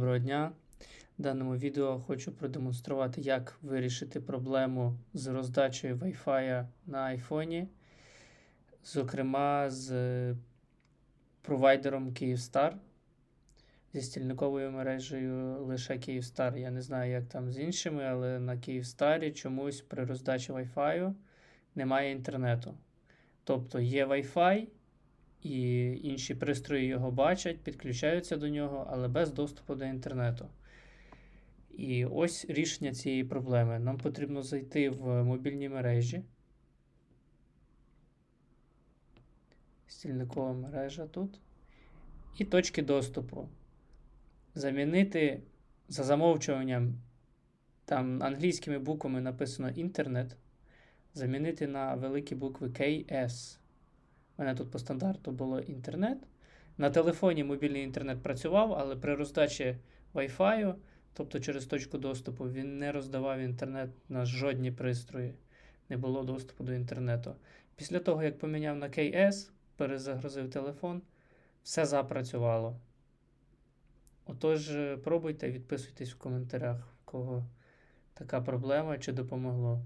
Доброго дня. В даному відео хочу продемонструвати, як вирішити проблему з роздачею Wi-Fi на айфоні, зокрема з провайдером Kyivstar, зі стільниковою мережею лише Kyivstar. Я не знаю, як там з іншими, але на Kyivstar чомусь при роздачі Wi-Fi немає інтернету. Тобто є Wi-Fi, і інші пристрої його бачать, підключаються до нього, але без доступу до інтернету. І ось рішення цієї проблеми. Нам потрібно зайти в мобільні мережі. Стільникова мережа тут. І точки доступу. Замінити за замовчуванням, там англійськими буквами написано інтернет. Замінити на великі букви KS. У мене тут по стандарту було інтернет. На телефоні мобільний інтернет працював, але при роздачі Wi-Fi, тобто через точку доступу, він не роздавав інтернет на жодні пристрої. Не було доступу до інтернету. Після того, як поміняв на KS, перезагрузив телефон, все запрацювало. Отож, е, пробуйте, відписуйтесь в коментарях, в кого така проблема чи допомогло.